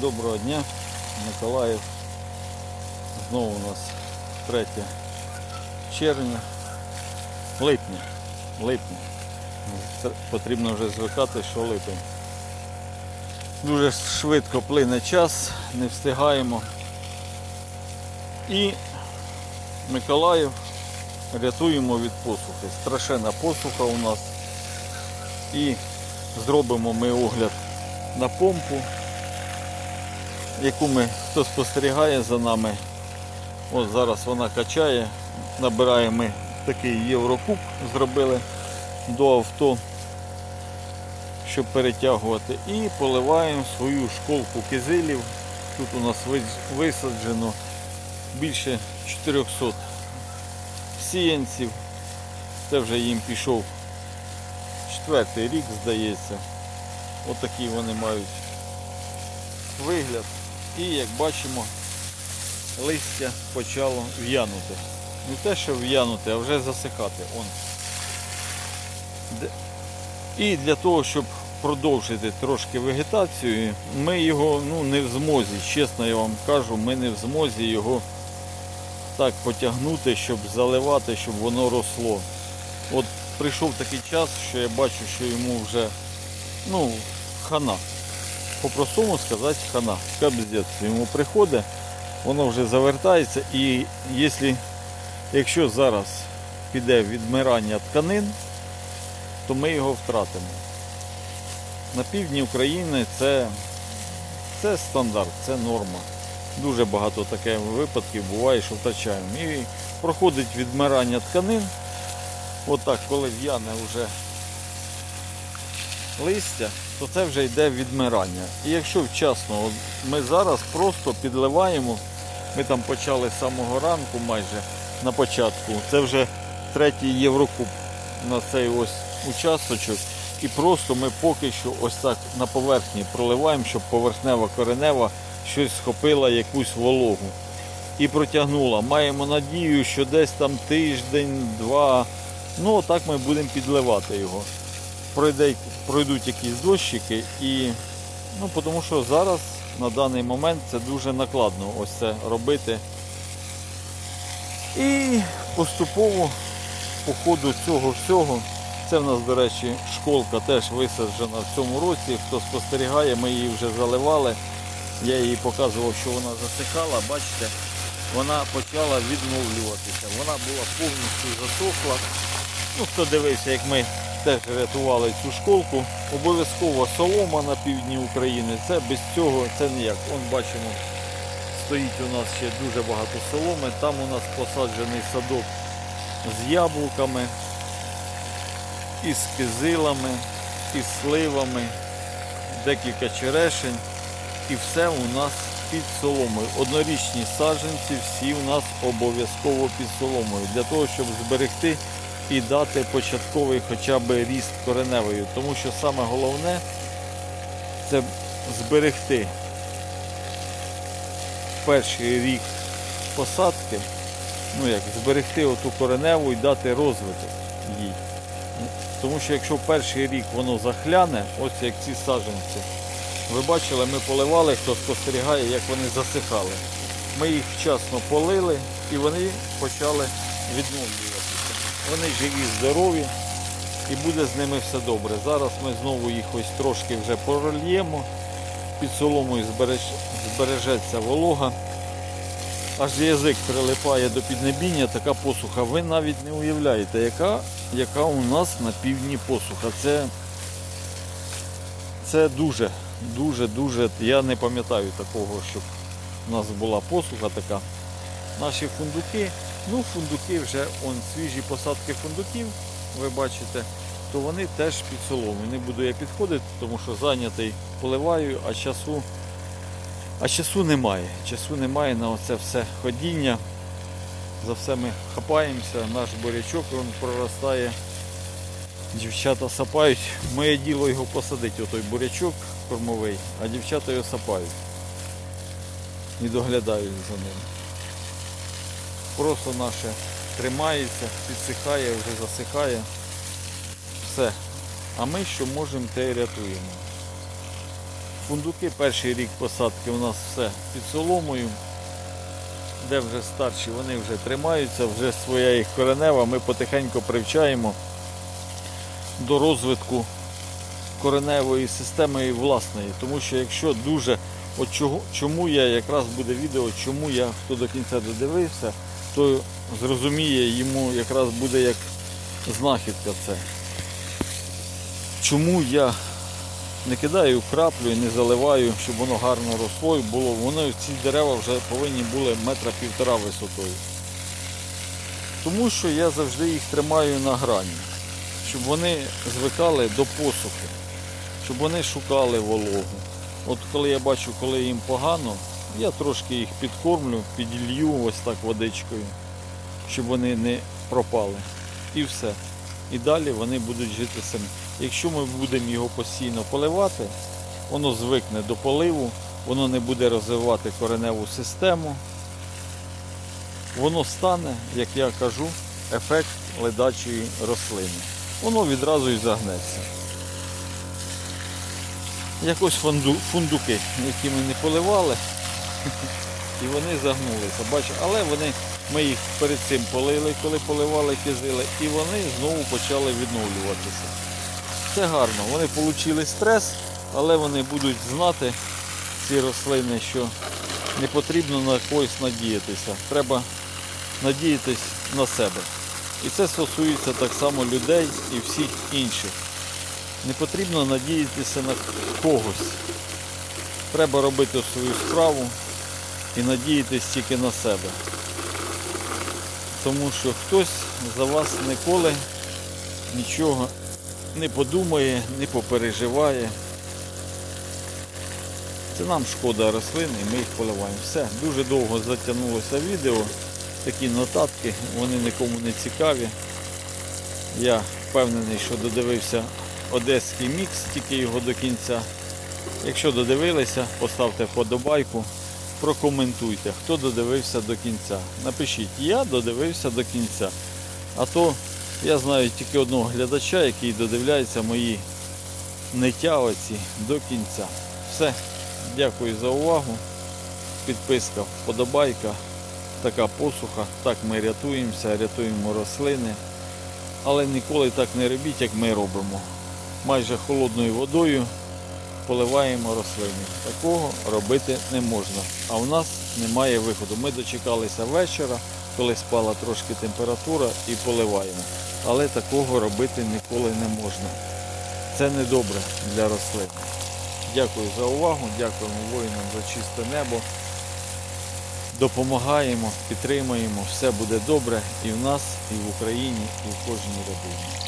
Доброго дня, Миколаїв. Знову у нас 3 червня. Липня. Липня. Потрібно вже звикати, що липень. Дуже швидко плине час, не встигаємо. І Миколаїв рятуємо від посухи. Страшенна посуха у нас. І зробимо ми огляд на помпу, яку ми хто спостерігає за нами. Ось зараз вона качає. Набираємо ми такий єврокуб, зробили до авто, щоб перетягувати. І поливаємо свою школку кизилів. Тут у нас висаджено більше 400 сіянців. Це вже їм пішов четвертий рік, здається. Отакий вони мають вигляд. І як бачимо, листя почало в'янути. Не те, що в'янути, а вже засихати. Он. І для того, щоб продовжити трошки вегетацію, ми його ну, не в змозі, чесно я вам кажу, ми не в змозі його так потягнути, щоб заливати, щоб воно росло. От прийшов такий час, що я бачу, що йому вже ну, хана. По-простому сказати хана. Кабздець йому приходить, воно вже завертається і якщо, якщо зараз піде відмирання тканин, то ми його втратимо. На півдні України це, це стандарт, це норма. Дуже багато таких випадків буває, що втрачаємо. І проходить відмирання тканин. Отак, коли в'яне вже листя, то це вже йде відмирання. І якщо вчасно, от ми зараз просто підливаємо, ми там почали з самого ранку майже на початку, це вже третій Єврокуб на цей ось участочок. І просто ми поки що ось так на поверхні проливаємо, щоб поверхнева коренева щось схопила якусь вологу і протягнула. Маємо надію, що десь там тиждень, два. Ну, так ми будемо підливати його. Пройде, пройдуть якісь дощики і. Ну, тому що зараз на даний момент це дуже накладно ось це робити. І поступово по ходу цього всього, це в нас, до речі, школка теж висаджена в цьому році. Хто спостерігає, ми її вже заливали. Я їй показував, що вона засихала, бачите, вона почала відновлюватися. Вона була повністю засохла. Ну, хто дивився, як ми теж рятували цю школку, обов'язково солома на півдні України. Це без цього це ніяк. Он бачимо, стоїть у нас ще дуже багато соломи. Там у нас посаджений садок з яблуками, із кизилами, із сливами, декілька черешень. І все у нас під соломою. Однорічні саджанці всі у нас обов'язково під соломою. Для того, щоб зберегти і дати початковий хоча б ріст кореневою. Тому що саме головне це зберегти перший рік посадки, ну як зберегти оту кореневу і дати розвиток їй. Тому що якщо перший рік воно захляне, ось як ці саджанці, ви бачили, ми поливали, хто спостерігає, як вони засихали. Ми їх вчасно полили і вони почали відновлюватися. Вони живі, здорові і буде з ними все добре. Зараз ми знову їх ось трошки вже прольємо. Під соломою збереж- збережеться волога. Аж язик прилипає до піднебіння, така посуха. Ви навіть не уявляєте, яка, яка у нас на півдні посуха. Це, це дуже, дуже, дуже. Я не пам'ятаю такого, щоб у нас була посуха така. Наші фундуки, ну фундуки вже он свіжі посадки фундуків, ви бачите, то вони теж під соломою. Не буду я підходити, тому що зайнятий поливаю, а часу, а часу немає. Часу немає на оце все ходіння. За все ми хапаємося, наш бурячок він проростає. Дівчата сапають. Моє діло його посадити, отой бурячок кормовий, а дівчата його сапають. І доглядають за ним. Просто наше тримається, підсихає, вже засихає. Все. А ми що можемо, те й рятуємо. Фундуки перший рік посадки у нас все під соломою. Де вже старші, вони вже тримаються, вже своя їх коренева. Ми потихеньку привчаємо до розвитку кореневої системи власної. Тому що якщо дуже, от чого, чому я якраз буде відео, чому я хто до кінця додивився, то зрозуміє йому якраз буде як знахідка це. Чому я не кидаю краплю і не заливаю, щоб воно гарно росло і було. Воно ці дерева вже повинні були метра півтора висотою. Тому що я завжди їх тримаю на грані, щоб вони звикали до посухи, щоб вони шукали вологу. От коли я бачу, коли їм погано, я трошки їх підкормлю, піділью ось так водичкою, щоб вони не пропали. І все. І далі вони будуть жити самі. Якщо ми будемо його постійно поливати, воно звикне до поливу, воно не буде розвивати кореневу систему. Воно стане, як я кажу, ефект ледачої рослини. Воно відразу і загнеться. Якось фунду, фундуки, які ми не поливали, і вони загнулися. Бач, але вони, ми їх перед цим полили, коли поливали кизили, і вони знову почали відновлюватися. Це гарно. Вони отримали стрес, але вони будуть знати, ці рослини, що не потрібно на когось надіятися. Треба надіятись на себе. І це стосується так само людей і всіх інших. Не потрібно надіятися на когось. Треба робити свою справу і надіятись тільки на себе. Тому що хтось за вас ніколи нічого не подумає, не попереживає. Це нам шкода рослин і ми їх поливаємо. Все, дуже довго затягнулося відео. Такі нотатки, вони нікому не цікаві. Я впевнений, що додивився одеський мікс, тільки його до кінця. Якщо додивилися, поставте вподобайку, прокоментуйте, хто додивився до кінця. Напишіть, я додивився до кінця. А то я знаю тільки одного глядача, який додивляється мої ниття оці до кінця. Все. Дякую за увагу. Підписка, вподобайка. Така посуха. Так ми рятуємося, рятуємо рослини. Але ніколи так не робіть, як ми робимо. Майже холодною водою поливаємо рослини. Такого робити не можна. А в нас немає виходу. Ми дочекалися вечора, коли спала трошки температура і поливаємо. Але такого робити ніколи не можна. Це не добре для рослин. Дякую за увагу, дякуємо воїнам за чисте небо. Допомагаємо, підтримуємо, все буде добре і в нас, і в Україні, і в кожній родині.